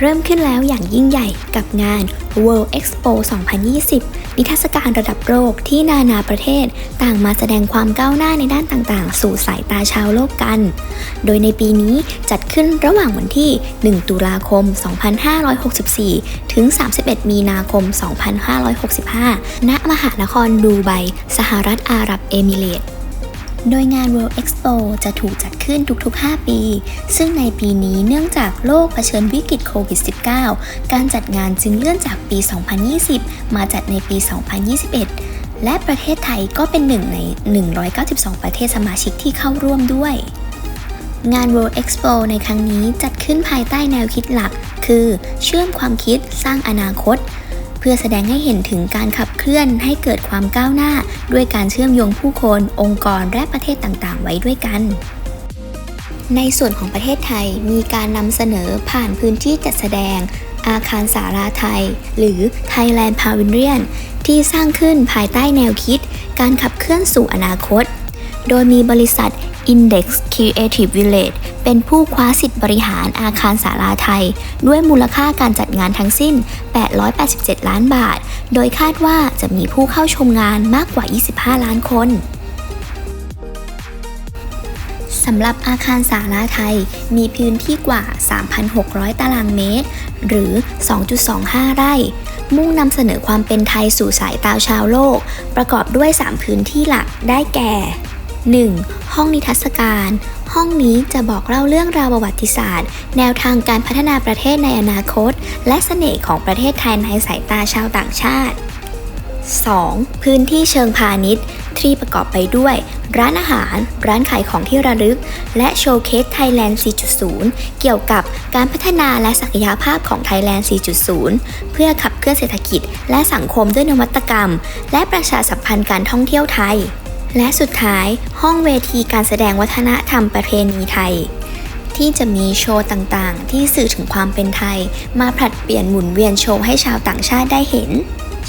เริ่มขึ้นแล้วอย่างยิ่งใหญ่กับงาน World Expo 2020 นิทรรศการระดับโลกที่นานาประเทศต่างมาแสดงความก้าวหน้าในด้านต่างๆ สู่สายตาชาวโลกกัน โดยในปีนี้จัดขึ้นระหว่างวันที่ 1 ตุลาคม 2564 ถึง 31 มีนาคม 2565 ณ มหานครดูไบ สหรัฐอาหรับเอมิเรตส์ โดยงาน World Expo จะถูกจัดขึ้นทุกๆ 5 ปี ซึ่งในปีนี้เนื่องจากโลกเผชิญวิกฤตโควิด -19 การจัดงานจึงเลื่อนจากปี 2020 มาจัดในปี 2021 และประเทศไทยก็เป็นหนึ่งใน 192 ประเทศสมาชิกที่เข้าร่วมด้วย งาน World Expo ในครั้งนี้จัดขึ้นภายใต้แนวคิดหลัก คือ เชื่อมความคิดสร้างอนาคต เพื่อแสดงให้เห็นถึงการขับเคลื่อนให้เกิดความก้าวหน้า ด้วยการเชื่อมโยงผู้คน องค์กรและประเทศต่างๆ ไว้ด้วยกันในส่วนของประเทศไทยมีการนำเสนอผ่านพื้นที่จัดแสดง อาคารสาราไทย หรือ Thailand Pavilion ที่สร้างขึ้นภายใต้แนวคิด การขับเคลื่อนสู่อนาคต โดยมีบริษัท Index Creative Village เป็นผู้คว้าสิทธิ์บริหารอาคารสาราไทย ด้วยมูลค่าการจัดงานทั้งสิ้น 887 ล้านบาท โดยคาดว่าจะมีผู้เข้าชมงานมากกว่า 25 ล้านคนสำหรับอาคารสาราไทย มีพื้นที่กว่า 3,600 ตารางเมตร หรือ 2.25 ไร่ มุ่งนำเสนอความเป็นไทยสู่สายตาชาวโลก ประกอบด้วย 3 พื้นที่หลักได้แก่ 1. ห้องนิทรรศการ ห้องนี้จะบอกเล่าเรื่องราวประวัติศาสตร์ แนวทางการพัฒนาประเทศในอนาคต และเสน่ห์ของประเทศไทยในสายตาชาวต่างชาติ 2. พื้นที่เชิงพาณิชย์ที่ประกอบไปด้วย ร้านอาหาร ร้านขายของที่ระลึก และโชว์เคสไทยแลนด์ 4.0 เกี่ยวกับการพัฒนาและศักยภาพของไทยแลนด์ 4.0 เพื่อขับเคลื่อนเศรษฐกิจ และสังคมด้วยนวัตกรรม และประชาสัมพันธ์การท่องเที่ยวไทย และสุดท้ายห้องเวทีการแสดงวัฒนธรรมประเพณีไทย ที่จะมีโชว์ต่างๆ ที่สื่อถึงความเป็นไทย มาผลัดเปลี่ยนหมุนเวียนโชว์ให้ชาวต่างชาติได้เห็น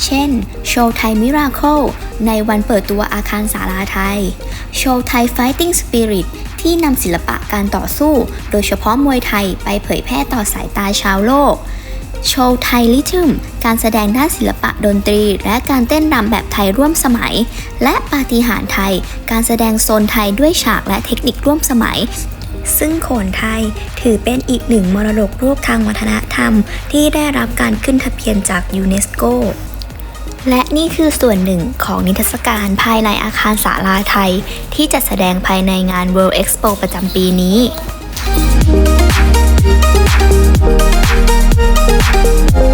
เช่น โชว์ไทยมิราเคิลในวันเปิดตัวอาคารสาราไทย โชว์ไทย Fighting Spirit ที่นำศิลปะการต่อสู้ โดยเฉพาะมวยไทยไปเผยแพร่ต่อสายตาชาวโลก โชว์ไทยลิทึมการแสดงด้านศิลปะดนตรี และการเต้นรำแบบไทยร่วมสมัย และปาฏิหาริย์ไทย การแสดงโซนไทยด้วยฉากและเทคนิคร่วมสมัย ซึ่งโขนไทยถือเป็นอีกหนึ่งมรดกโลกทางวัฒนธรรม ที่ได้รับการขึ้นทะเบียนจากยูเนสโกและนี่คือส่วนหนึ่งของนิทรรศการภายในอาคารศาลาไทย ที่จัดแสดงภายในงาน World Expo ประจำปีนี้ Thank you.